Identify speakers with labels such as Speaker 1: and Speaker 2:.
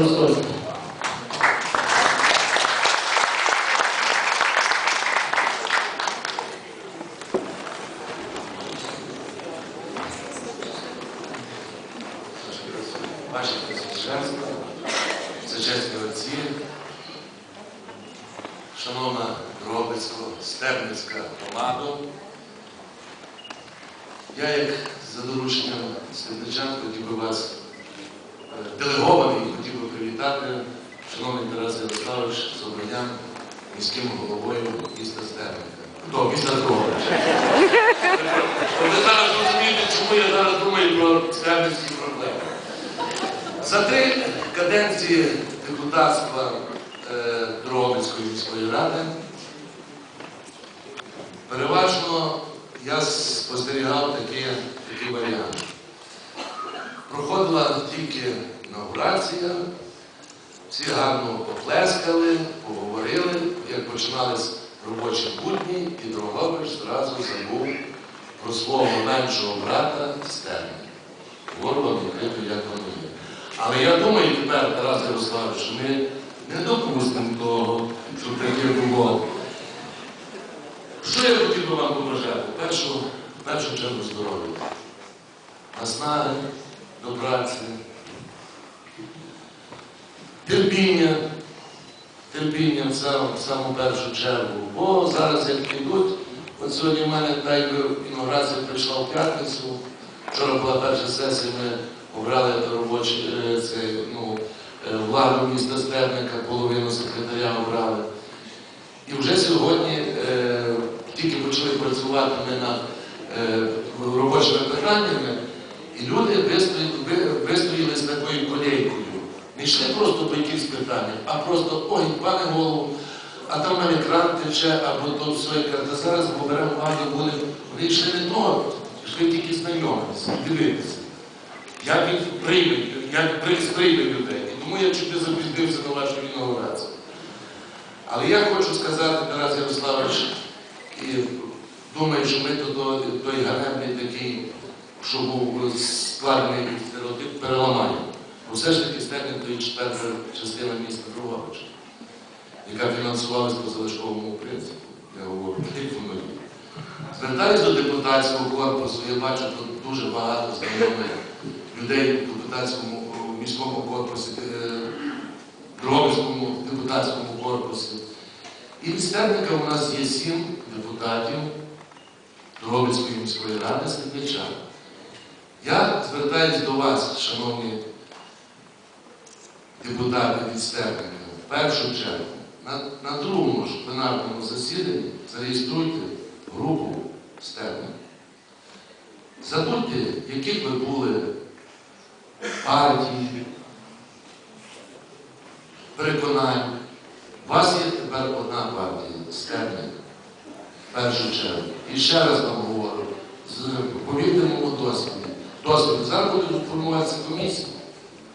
Speaker 1: Ростовський.
Speaker 2: Ваше Пресвященство, Зачесні шановна Дрогобицько-Стебницька громада, я як за дорученням Стебничан хотів би вас делегований, хотів би привітати, шановний Тарас Ярославович, з обранням міським головою міста Стебника. Хто? Міста Дрогобича. Ви зараз розумієте, чому я зараз думаю про стебницькі проблеми. За три каденції депутатства е, Дрогобицької міської ради переважно я спостерігав такі, такі варіанти. Проходила тільки інаугурація, всі гарно поплескали, поговорили, як починались робочі будні, і Дрогобич зразу забув про свого меншого брата Стенка. Ворогом відкрито, як воно є. Але я думаю тепер, Тарас Ярославович, що ми не допустимо того, щоб таке було. Що я хотів би вам побажати? Першу, першу чергу здоров'я. Наснаги до праці, терпіння, терпіння в саму, в саму першу чергу. Бо зараз як підуть, от сьогодні в мене якби інаугурація прийшла в п'ятницю. Вчора була перша сесія, ми обрали робочі, е, ну, е, владу міста Стебника, половину секретаря обрали. І вже сьогодні е, тільки почали працювати ми над е, робочими питаннями, і люди вистояли, з такою колейкою. Не йшли просто по якихось питаннях, а просто, ой, пане голову, а там мене кран тече, або то все яке. Та зараз ми беремо владу, буде. Вони йшли не то, йшли тільки знайомитися, дивитися. Він прийме, як при- сприйме людей. І тому я чуть не запізнився на вашу інаугурацію. Але я хочу сказати, Тарас Ярославович, і думаю, що ми до- той ганебний такий, що був складений стереотип, переламаємо. Бо все ж таки степень то є четверта частина міста Дрогобича, яка фінансувалась по залишковому принципу. Я говорю, як. Звертаюсь до депутатського корпусу, я бачу тут дуже багато знайомих людей в депутатському міському корпусі, е, Дрогобицькому депутатському корпусі. І від у нас є сім депутатів Дрогобицької міської ради Стебнича. Я звертаюсь до вас, шановні депутати від Стебника, в першу чергу, на, на другому ж пленарному засіданні зареєструйте групу Стебника. Забудьте, яких ви були партії, переконань. У вас є тепер одна партія Стебник, в першу чергу. І ще раз вам говорю, з повірному досвіді. Досвіду. Зараз буде формуватися комісія.